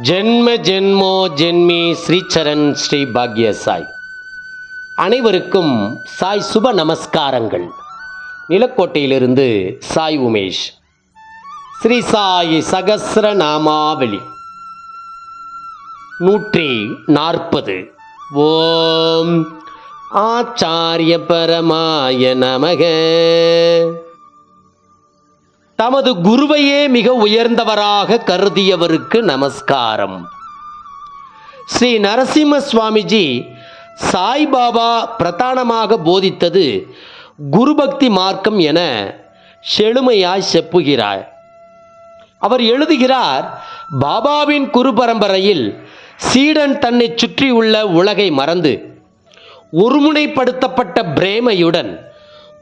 ஜென்ம ஜென்மோ ஜென்மி ஸ்ரீச்சரண் ஸ்ரீ பாக்ய சாய் அனைவருக்கும் சாய் சுப நமஸ்காரங்கள். நிலக்கோட்டையிலிருந்து சாய் உமேஷ். ஸ்ரீ சாய் சகசிர நாமாவளி. நூற்றி நாற்பது. ஓம் ஆச்சாரிய பரமாய நமக. தமது குருவையே மிக உயர்ந்தவராக கருதியவருக்கு நமஸ்காரம். ஸ்ரீ நரசிம்ம சுவாமிஜி சாய்பாபா பிரதானமாக போதித்தது குருபக்தி மார்க்கம் என செழுமையாய் செப்புகிறார். அவர் எழுதுகிறார் பாபாவின் குரு பரம்பரையில் சீடன் தன்னை சுற்றியுள்ள உலகை மறந்து ஒருமுனைப்படுத்தப்பட்ட பிரேமையுடன்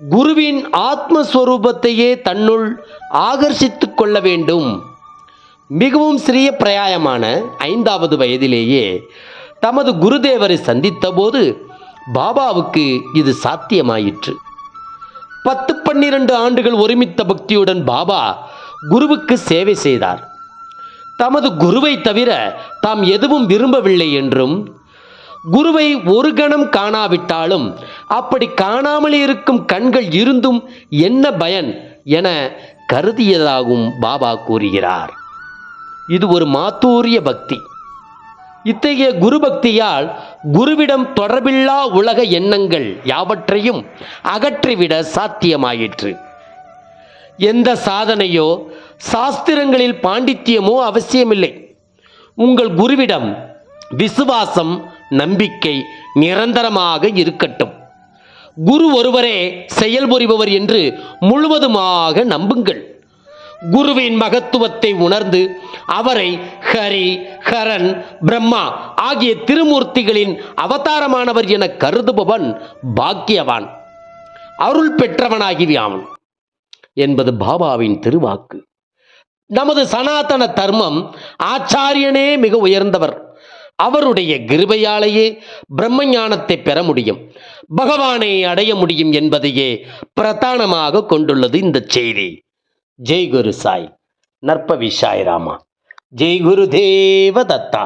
குருவின் ஆத்மஸ்வரூபத்தையே தன்னுள் ஆகர்ஷித்துக் கொள்ள வேண்டும். மிகவும் சிறிய பிரயாயமான ஐந்தாவது வயதிலேயே தமது குருதேவரை சந்தித்தபோது பாபாவுக்கு இது சாத்தியமாயிற்று. பத்து பன்னிரண்டு ஆண்டுகள் ஒருமித்த பக்தியுடன் பாபா குருவுக்கு சேவை செய்தார். தமது குருவை தவிர தாம் எதுவும் விரும்பவில்லை என்றும் குருவை ஒரு கணம் காணாவிட்டாலும் அப்படி காணாமல் இருக்கும் கண்கள் இருந்தும் என்ன பயன் என கருதியதாகவும் பாபா கூறுகிறார். இது ஒரு மாத்தூரிய பக்தி. இத்தகைய குரு பக்தியால் குருவிடம் தொடர்பில்லா உலக எண்ணங்கள் யாவற்றையும் அகற்றிவிட சாத்தியமாயிற்று. எந்த சாதனையோ சாஸ்திரங்களில் பாண்டித்தியமோ அவசியமில்லை. உங்கள் குருவிடம் விசுவாசம் நம்பிக்கை நிரந்தரமாக இருக்கட்டும். குரு ஒருவரே செயல்புரிபவர் என்று முழுவதுமாக நம்புங்கள். குருவின் மகத்துவத்தை உணர்ந்து அவரை ஹரி ஹரன் பிரம்மா ஆகிய திருமூர்த்திகளின் அவதாரமானவர் என கருதுபவன் பாக்கியவான். அருள் பெற்றவனாகிவியான் என்பது பாபாவின் திருவாக்கு. நமது சனாதன தர்மம் ஆச்சாரியனே மிக உயர்ந்தவர். அவருடைய கிருபையாலேயே பிரம்மஞானத்தை பெற முடியும். பகவானை அடைய முடியும் என்பதையே பிரதானமாக கொண்டுள்ளது இந்த செய்தி. ஜெய் குரு சாய். நற்பவி சாய் ராமா. ஜெய் குரு தேவ தத்தா.